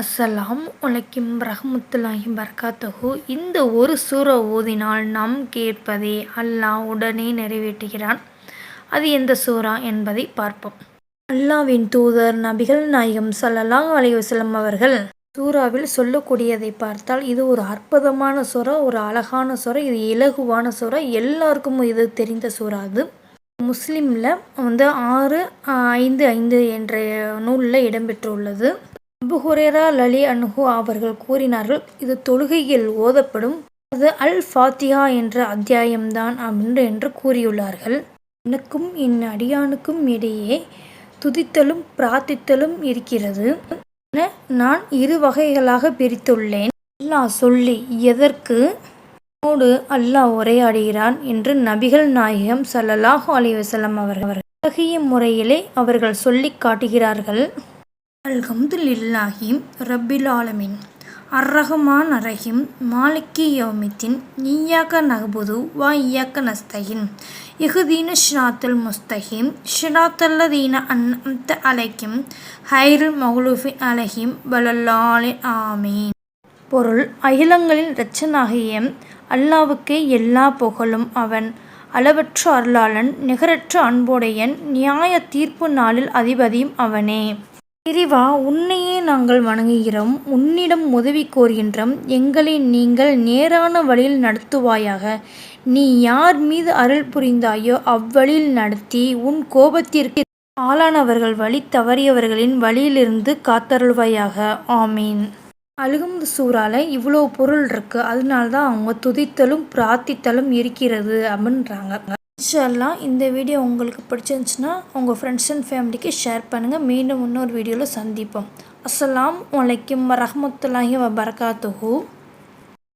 அஸ்ஸலாம் உலக்கிம் ரஹ்மத்துல்லாஹி பர்காத்தஹு. இந்த ஒரு சூறா ஓதினால் நாம் கேட்பதை அல்லாஹ் உடனே நிறைவேற்றுகிறான். அது எந்த சூறா என்பதை பார்ப்போம். அல்லாவின் தூதர் நபிகள் நாயகம் ஸல்லல்லாஹு அலைவசலம் அவர்கள் சூறாவில் சொல்லக்கூடியதை பார்த்தால் இது ஒரு அற்புதமான சுரா ஒரு அழகான சுரா இது இலகுவான சுரா எல்லாருக்கும் இது தெரிந்த சூறா அது. முஸ்லீமில் வந்து ஆறு ஐந்து ஐந்து என்ற நூலில் இடம்பெற்றுள்ளது. அபுஹுரேரா லலி அன்ஹு அவர்கள் கூறினார்கள் இது தொழுகையில் ஓதப்படும். அது அல் ஃபாத்தியா என்ற அத்தியாயம்தான் அப்படின்னு என்று கூறியுள்ளார்கள். எனக்கும் என் அடியானுக்கும் இடையே துதித்தலும் பிரார்த்தித்தலும் இருக்கிறது. என நான் இரு வகைகளாக பிரித்துள்ளேன். அல்லாஹ் சொல்லி எதற்கு? என்னோடு அல்லாஹ் உரையாடுகிறான் என்று நபிகள் நாயகம் சல்லல்லாஹு அலி வசலம் அவர்கள் அழகிய முறையிலே அவர்கள் சொல்லி காட்டுகிறார்கள். அல்ஹம்துலில்லாஹி ரப்பில் ஆலமீன். அர்ரஹ்மான் அரஹிம் மாலிக்கி யோமித்தின் நீயாக்க நகபுது வா ஈயாக்க நஸ்தகின் இஹுதீன ஷிராத்துல் முஸ்தகிம் ஷிராத்தல்லதீன அன்அம்த அலைக்கும் ஹைருல் மஹ்லூஃபின் அலஹிம் வலல்லாலின் ஆமீன். பொருள் அகிலங்களின் இரட்சனாகிய அல்லாவுக்கே எல்லா புகழும் அவன். அளவற்ற அருளாளன் நிகரற்ற அன்புடையன் நியாய தீர்ப்பு நாளில் அதிபதியும் அவனே. இறைவா உன்னையே நாங்கள் வணங்குகிறோம். உன்னிடம் உதவி கோருகின்றோம். எங்களை நீங்கள் நேரான வழியில் நடத்துவாயாக. நீ யார் மீது அருள் புரிந்தாயோ அவ்வழியில் நடத்தி உன் கோபத்திற்கு ஆளானவர்கள் வழி தவறியவர்களின் வழியிலிருந்து காத்தருள்வாயாக. ஆமீன். அழுகுந்து சூறால இவ்வளோ பொருள் இருக்குது அதனால தான் அவங்க துதித்தலும் பிரார்த்தித்தலும் இருக்கிறது அப்படின்றாங்க. இன்ஷால்லாம் இந்த வீடியோ உங்களுக்கு பிடிச்சிருந்துச்சுன்னா உங்கள் ஃப்ரெண்ட்ஸ் அண்ட் ஃபேமிலிக்கு ஷேர் பண்ணுங்கள் மீண்டும் இன்னொரு வீடியோவில் சந்திப்போம். அஸ்ஸலாம் வலைக்கும் வரஹமத்துல்லாஹி வபரகாத்துஹூ.